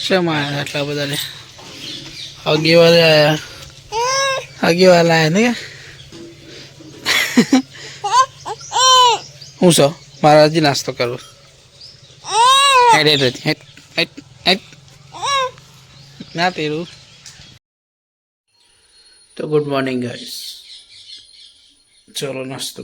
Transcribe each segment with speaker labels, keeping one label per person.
Speaker 1: શેમાં આયા આટલા બધા લે આવ્યા આયા આવ્યા ને? હું છો? મારા હજી નાસ્તો કરું. હેડ હેડ હેડ ના તેરું તો ગુડ મોર્નિંગ ગાઈસ ચલો નાસ્તો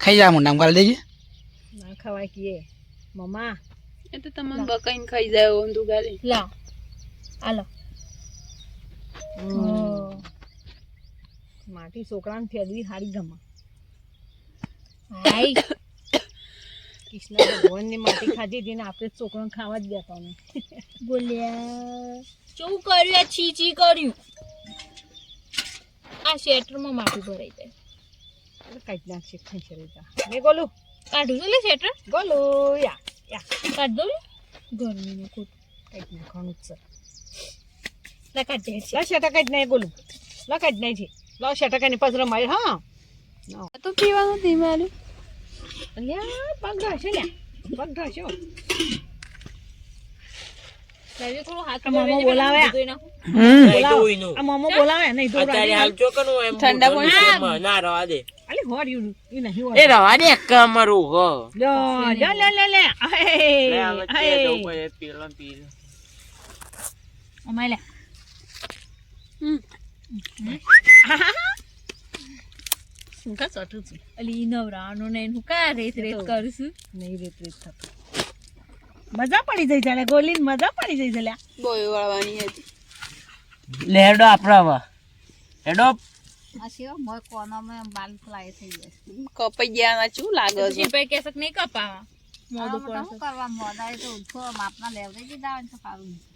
Speaker 1: ખાઈ જા મુંડા ગાળ દેજે.
Speaker 2: ના ખવાય કીએ મમ્મા.
Speaker 3: એ તો તમે બકાઈને ખાઈ જાય ઊંધું ગાલે
Speaker 2: લાવ આલો
Speaker 4: માટી છોકરાને ફેરવી હારી ગમા.
Speaker 2: હાય.
Speaker 4: કૃષ્ણ ભગવાનની માટી ખાધી હતી ને આપણે છોકરાને ખાવા જ દેતા ને.
Speaker 2: બોલ્યા શું કર્યું છી છી કર્યું? આ શેટરમાં માટી ભરાઈ જાય.
Speaker 4: કાઢી નાખશે ખંચરી મેં ગોલું.
Speaker 2: કાઢું છું લે શેટર.
Speaker 4: ગોલું યા યા.
Speaker 2: કાઢ દઉં ગરમીનું કોટ
Speaker 4: કાઢી નાખવાનું જ છે.
Speaker 2: લા કાઢ દે છે.
Speaker 4: લા શેટા કાઢી નાખ ગોલું. લા કાઢી છે. લાવ શેટા કાઢી પાછળ રમાય હા?
Speaker 3: તો પીવાનું નથી આલ્યું
Speaker 4: અલ્યા પગ ઢાશે ને પગ ઢાશો
Speaker 2: લાવજો
Speaker 4: તો શું કા ચોટું છું?
Speaker 2: અલી ઈ નવરાનો ને એનું કા રેત રેત કરશું.
Speaker 4: નહીં રેત રેત થતો. મજા પડી જઈ જાલે ગોલીન મજા પડી જઈ ચાલે
Speaker 3: બોય વાળવાની હતી.
Speaker 5: લેડો આપડા થઈ હેડો
Speaker 3: કપાઈ ગયા શું લાગે છે?
Speaker 2: પે કેસક નહીં કપાવા? મોઢું પડશે.
Speaker 5: એ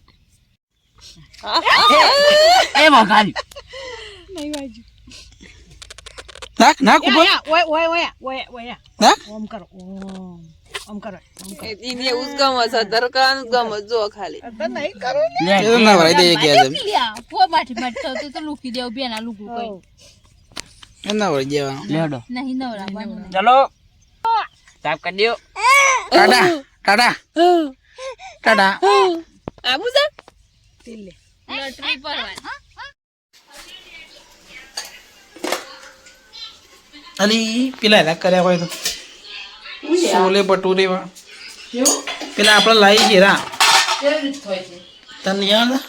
Speaker 5: વગાડી
Speaker 1: નાખ નાખ ઉપર
Speaker 4: ઓય ઓય ઓય ઓય ઓય
Speaker 1: નાખ
Speaker 4: ઓમ કરો ઓમ ઓમ કરો ઓમ કરો
Speaker 3: એને એવું જ ગમે છે ધર કરવાનું જ ખાલી
Speaker 4: તો નહીં કરો
Speaker 1: એ તો ના દઈએ ગયા છે
Speaker 2: લ્યા ફો માઠી માઠી થતું તો લૂકી દેવું બેના લુગું કઈ
Speaker 1: એમ ના ભરાઈ દેવાનું
Speaker 5: લેડો
Speaker 2: નહીં નહીં.
Speaker 5: ચલો સાફ કરી દો
Speaker 1: ટાટા ટાટા ટાટા
Speaker 3: આબુ છે
Speaker 4: તિલ્લે
Speaker 2: લટરી પરવાની
Speaker 1: અલી પેલા એલા કર્યા હોય તો? છોલે ભટુરે વા. પેલા આપણે લાવી છે રા. તને નહીં આવડતા.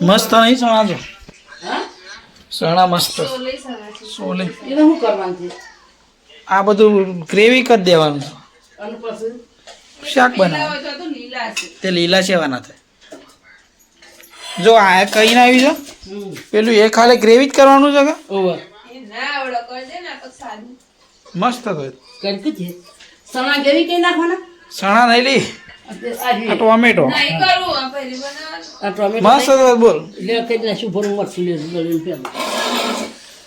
Speaker 1: મસ્ત નહીં સણાજો? સણા મસ્ત. છોલે આ બધું ગ્રેવી કરી દેવાનું શાક બનાવવાનું. તે લીલા સેવાના થાય. જો આ કઈ ના આવી છે. પેલું એ ખાલી ગ્રેવી જ કરવાનું છે કે? મસ્ત થાય
Speaker 5: સણા ગેવી કઈ નાખવાના?
Speaker 1: સણા નહીં લી. આ ટોમેટો. મસ્ત બોલ.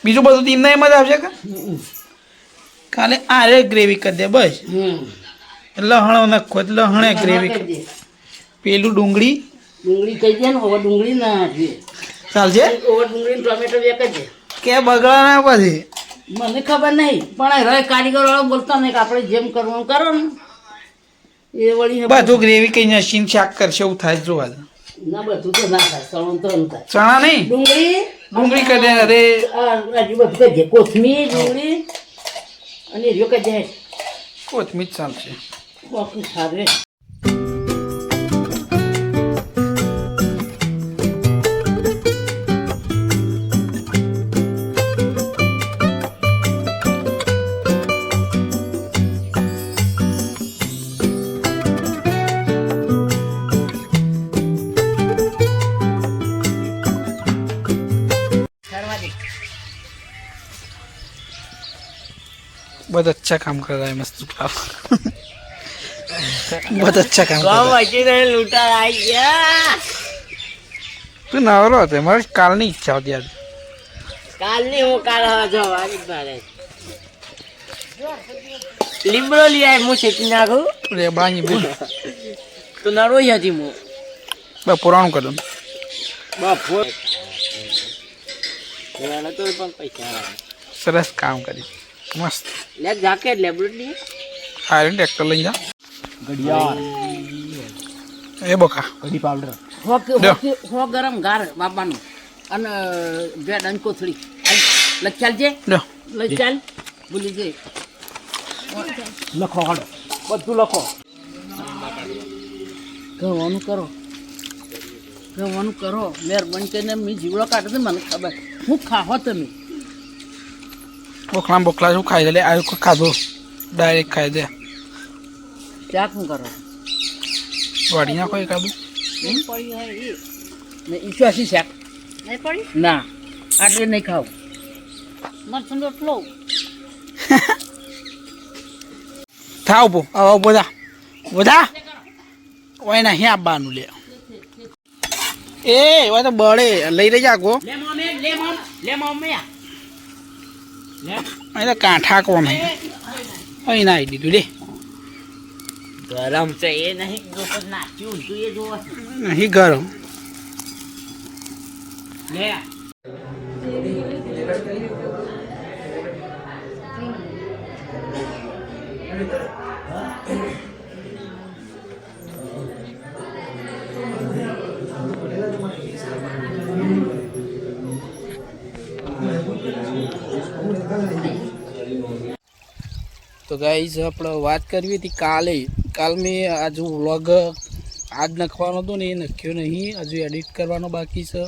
Speaker 1: બીજું બધું ટીમના એમ જ આવશે કે? ખાલી આ રે ગ્રેવી કરી દે બસ.
Speaker 5: હમ.
Speaker 1: લહણો નાખો એટલે લહણે ગ્રેવી પેલું ડુંગળી?
Speaker 5: ડુંગળી કહી દે ને ઓવર ડુંગળી ના નાખીએ
Speaker 1: ચાલશે
Speaker 5: ઓવર ડુંગળી ને ટોમેટો એક જ
Speaker 1: કે બગડા ના પછી
Speaker 5: મને ખબર નહીં પણ હવે કારીગર વાળો બોલતા નહીં કે આપણે જેમ કરવું કરો ને. એ વળી
Speaker 1: બધું ગ્રેવી કઈ નસીન શાક કરશે એવું થાય જોવા
Speaker 5: ના બધું તો ના થાય સળું તો થાય.
Speaker 1: ચણા નહીં?
Speaker 5: ડુંગળી
Speaker 1: ડુંગળી કરી દે અરે.
Speaker 5: આ બધું દે. કોથમીર ડુંગળી અને રહ્યો દે.
Speaker 1: કોથમીર ચાલશે.
Speaker 5: Bakın tabi.
Speaker 1: बहुत अच्छा काम कर रहा है मस्त बहुत अच्छा काम कर रहा है
Speaker 5: લૂંટા આવી ગયા
Speaker 1: તું નવરો હતો મારે કાલની ઈચ્છા હતી આજે
Speaker 5: કાલની હું કાલ હવે જવાની જ મારે લીમડો લઈ આવી હું શેકી નાખું
Speaker 1: રેબાની બોલ
Speaker 5: તો નરોઈ હતી હું
Speaker 1: બસ પુરાણું કર્યું
Speaker 5: બફોર એના તો પણ પૈસા આવે.
Speaker 1: સરસ કામ કરી મસ્ત
Speaker 5: લે જાકેટ લેબોરેટરી
Speaker 1: આયરન ટ્રેક્ટર લઈ જા
Speaker 5: ઘડિયાળ.
Speaker 1: એ બકા.
Speaker 5: ઘડી પાવડર. હો ગરમ ગાર બાપાનું અને બે ડંકોથળી. કોથળી
Speaker 1: લખ્યાલ
Speaker 5: લઈ ચાલ. ભૂલી જઈ લખો હાડો બધું લખો. કહેવાનું કરો. કહેવાનું કરો. મહેરબાની કરીને મેં જીવડો કાઢે છે મને ખબર. હું ખાહો તમે?
Speaker 1: બોકલા બોકલા શું ખાઈ દે લે આ કોઈ ખાધું. ડાયરેક્ટ ખાઈ દે
Speaker 5: ચાક શું કરો
Speaker 1: વાડી નાખો એકાદું
Speaker 5: એમ પડી હોય એ ને ઈશ્વાસી શાક.
Speaker 2: નહીં પડી?
Speaker 5: ના આટલે નહીં ખાવ.
Speaker 2: મરચું રોટલો
Speaker 1: થાવ ઊભો આવો ઊભો થા ઓય ના ઓય નહીં લે. એ ઓય તો બળે લઈ રહી જાગો
Speaker 5: લે મમ્મી લે મમ લે મમ્મી
Speaker 1: અહીં તો કાંઠા કોમ હે. અહીં ના આવી દીધું લે.
Speaker 5: ગરમ. છે એ નહીં નાખ્યું તું એ જો
Speaker 1: નહીં ગરમ.
Speaker 5: લે.
Speaker 1: તો ગાઈઝ આપણે વાત કરવી હતી કાલે. કાલ મેં આજુ વ્લોગ આજ નાખવાનો હતો ને એ નાખ્યો નહીં. હજુ એડિટ કરવાનો બાકી છે.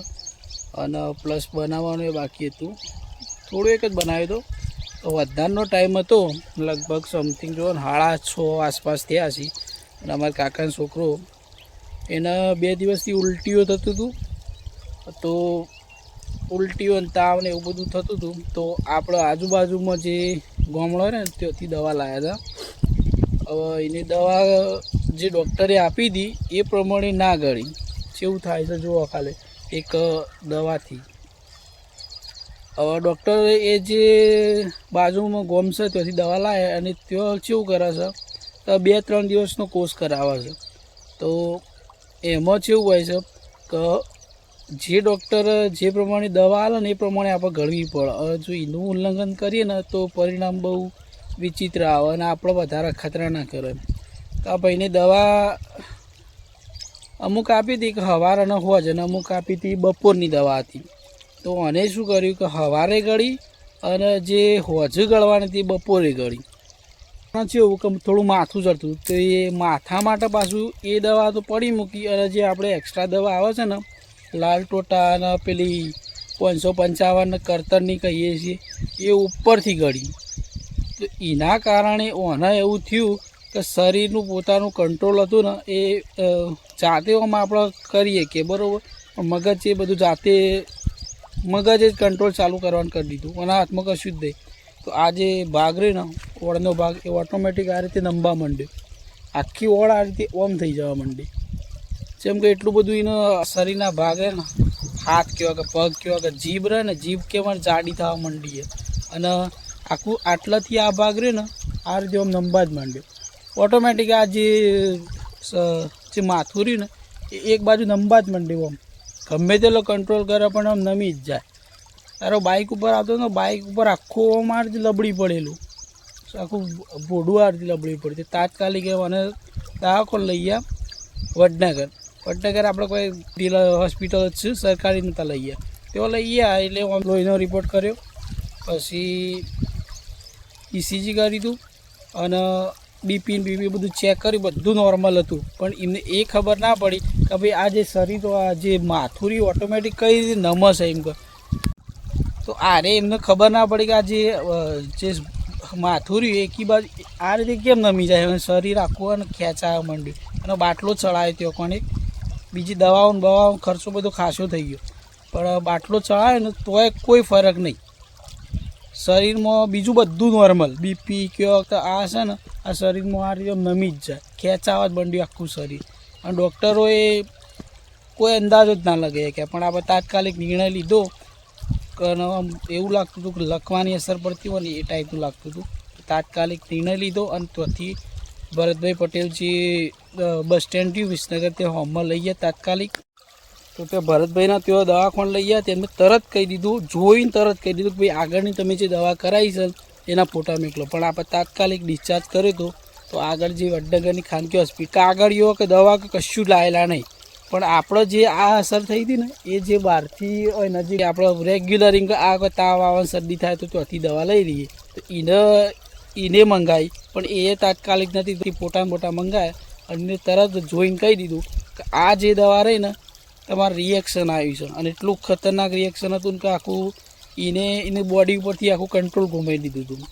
Speaker 1: અને પ્લસ બનાવવાનું એ બાકી હતું. થોડું એક જ બનાવ્યો હતો. તો વધારનો ટાઈમ હતો. લગભગ સમથિંગ જો સાડા છ આસપાસ થયા છે અને અમારા કાકાનો છોકરો એને બે દિવસથી ઉલટીઓ થતું હતું. તો ઉલટીઓ અને તાવ ને એવું બધું થતું હતું. તો આપણે આજુબાજુમાં જે ગામડો ને, ત્યાંથી દવા લાવ્યા હતા. હવે એની દવા જે ડૉક્ટરે આપી હતી એ પ્રમાણે ના ગળી. કેવું થાય છે જુઓ ખાલી, એક દવાથી. હવે ડૉક્ટરે એ જે બાજુમાં ગોમ છે, ત્યાંથી દવા લાવે અને ત્યાં કેવું કરે છે, તો બે ત્રણ દિવસનો કોર્સ કરાવે છે. તો એમાં કેવું હોય છે, કે જે ડૉક્ટર જે પ્રમાણે દવા આવે ને એ પ્રમાણે આપણે ગળવી પડે. જો એનું ઉલ્લંઘન કરીએ ને, તો પરિણામ બહુ વિચિત્ર આવે અને આપણે વધારે ખતરા ના કરે. તો આ ભાઈને દવા અમુક આપી હતી કે હવાર અને હોજ અને અમુક આપી હતી બપોરની દવા હતી. તો મને શું કર્યું કે હવારે ગળી અને જે હોજ ગળવાની હતી બપોરે ગળી. એવું કે થોડું માથું ચડતું તો એ માથા માટે પાછું એ દવા તો પડી મૂકી અને જે આપણે એક્સ્ટ્રા દવા આવે છે ને, લાલ ટોટા અને પેલી પાંચસો પંચાવન કરતરની કહીએ છીએ, એ ઉપરથી ગળી. તો એના કારણે ઓને એવું થયું કે શરીરનું પોતાનું કંટ્રોલ હતું ને એ જાતે આમ આપણે કરીએ કે બરાબર. મગજ એ બધું જાતે મગજ જ કંટ્રોલ ચાલુ કરવાનું કરી દીધું. અને હાથમાં કશું જ નહીં. તો આ જે ભાગ રહ્યો ને, ઓળનો ભાગ, એ ઓટોમેટિક આ રીતે નંબા માંડ્યો. આખી ઓળ આ રીતે ઓમ થઈ જવા માંડી. જેમ કે એટલું બધું એનો શરીરના ભાગ હે ને, હાથ કેવા કે પગ કેવા કે જીભ રહે ને, જીભ કેવા જાડી થવા માંડી અને આખું આટલાથી આ ભાગ રહ્યો ને, આ રીતે આમ નંબા જ માંડ્યો. ઓટોમેટિક આ જે જે માથું રહ્યું ને, એ એક બાજુ નંબા જ માંડ્યું આમ. ગમે તેલો કંટ્રોલ કરે પણ આમ નમી જ જાય. તારો બાઇક ઉપર આવતો ને બાઇક ઉપર આખું આમ આ રીતે લબડી પડેલું. આખું ભોડું આ રીતે લબડી પડતી. તાત્કાલિક એ મને દવાખાને લઈ ગયા વડનગર. વડનગર આપણે કોઈ ડીલર હોસ્પિટલ જ છે, સરકારી નતા લઈ ગયા. તેઓ લઈ ગયા એટલે આમ લોહીનો રિપોર્ટ કર્યો. પછી ઇસીજી કરી હતું અને બીપી બીપી બધું ચેક કર્યું, બધું નોર્મલ હતું. પણ એમને એ ખબર ના પડી કે ભાઈ આ જે શરીર આ જે માથુરી ઓટોમેટિક કઈ રીતે નમસ એમ કે. તો આરે એમને ખબર ના પડી કે આ જે જે માથુરી એકી બાજુ આ રીતે કેમ નમી જાય? અને શરીર આખું અને ખેંચાવા માંડ્યું. અને બાટલો ચડાવ્યો ત્યાં કોને બીજી દવાઓ દવાઓ ખર્ચો બધો ખાસો થઈ ગયો. પણ બાટલો ચડાવ્યો ને તોય કોઈ ફરક નહીં. શરીરમાં બીજું બધું નોર્મલ બીપી કયો કે આ છે ને, આ શરીરમાં આ રીતે નમી જ જાય. ખેંચાવા જ બંડ્યું આખું શરીર. અને ડૉક્ટરોએ કોઈ અંદાજો જ ના લગે કે પણ આપણે તાત્કાલિક નિર્ણય લીધો એવું લાગતું હતું કે લખવાની અસર પડતી હોય ને એ ટાઈપનું લાગતું હતું. તાત્કાલિક નિર્ણય લીધો અને ત્યાંથી ભરતભાઈ પટેલ જે બસ સ્ટેન્ડ થયું વિસનગર તે હોમમાં લઈ ગયા તાત્કાલિક. તો તે ભરતભાઈના તેઓ દવાખાને લઈ ગયા, તેમને તરત કહી દીધું, જોઈને તરત કહી દીધું કે ભાઈ આગળની તમે જે દવા કરાવી છે, એના ફોટા મોકલો. પણ આપણે તાત્કાલિક ડિસ્ચાર્જ કર્યો હતો. તો આગળ જે વડનગરની ખાનગી હોસ્પિટલ કાગળીઓ કે દવા કે કશું લાયેલા નહીં. પણ આપણે જે આ અસર થઈ હતી ને, એ જે બહારથી હોય નજીક આપણો રેગ્યુલરિંગ આ કોઈ તાવ આવે શરદી થાય તો ત્યાંથી દવા લઈ લઈએ. તો એને એને મંગાવી પણ એ તાત્કાલિક નથી. પોટા મોટા મંગાવ્યા અને તરત જોઈને કહી દીધું કે આ જે દવા રહી ને તમારે રિએક્શન આવ્યું છે. અને એટલું ખતરનાક રિએક્શન હતું કે આખું એને, એની બોડી ઉપરથી આખું કંટ્રોલ ગુમાવી દીધું હતું.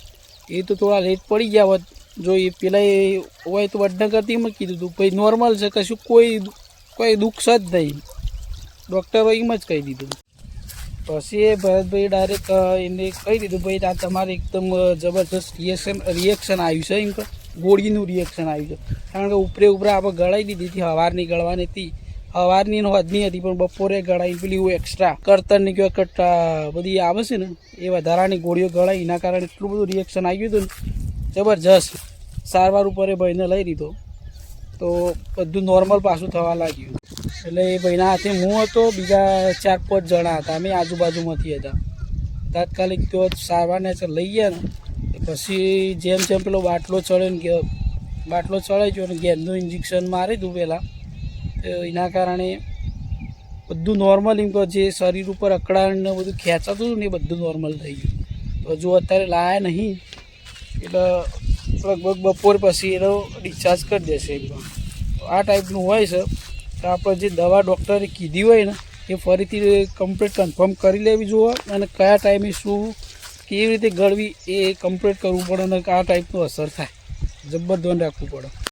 Speaker 1: એ તો થોડા લેટ પડી ગયા હોત. જો એ પેલા એ હોય તો વડનગરથી એમ જ કીધું હતું. ભાઈ નોર્મલ છે, કશું કોઈ કોઈ દુઃખ જ નહીં. ડૉક્ટરો એમ જ કહી દીધું. પછી એ ભરતભાઈ ડાયરેક્ટ એને કહી દીધું, ભાઈ, આ તમારે એકદમ જબરજસ્ત રિએક્શન રિએક્શન આવ્યું છે. એમ કે, ગોળીનું રિએક્શન આવ્યું છે. કારણ કે ઉપરે ઉપરે આપણે ગળાઈ દીધી હતી હવાર ગળવાની હતી. હવારની હોદની હતી, પણ બપોરે ગળાઈ પેલી એક્સ્ટ્રા કરતરની કે કટ્ટા બધી આવે છે ને, એ વધારાની ગોળીઓ ગળાઈ, એના કારણે એટલું બધું રિએક્શન આવ્યું હતું ને, જબરજસ્ત. સારવાર ઉપર એ ભાઈને લઈ લીધો. તો બધું નોર્મલ પાછું થવા લાગ્યું. એટલે એ ભાઈના હાથે હું હતો, બીજા ચાર પાંચ જણા હતા, અમે આજુબાજુમાંથી હતા. તાત્કાલિક તો સારવારને લઈ ગયા ને પછી જેમ જેમ પેલો બાટલો ચડ્યો ને બાટલો ચડાઈ ગયો ને ગેંદનું ઇન્જેક્શન મારી દીધું પહેલાં. એના કારણે બધું નોર્મલ એમ કહો જે શરીર ઉપર અકળાણ ને બધું ખેંચાતું હતું ને એ બધું નોર્મલ થઈ ગયું. તો જો અત્યારે લાયા નહીં. એટલે લગભગ બપોર પછી એનો ડિસ્ચાર્જ કરી દેશે તો આ ટાઈપનું હોય છે. તો આપણે જે દવા ડૉક્ટરે કીધી હોય ને, એ ફરીથી કમ્પ્લીટ કન્ફર્મ કરી લેવી જોઈએ અને કયા ટાઈમે શું, કેવી રીતે ગળવી એ કમ્પ્લીટ કરવું પડે અને આ ટાઈપનું અસર થાય. જબ્બર ધ્યાન રાખવું પડે.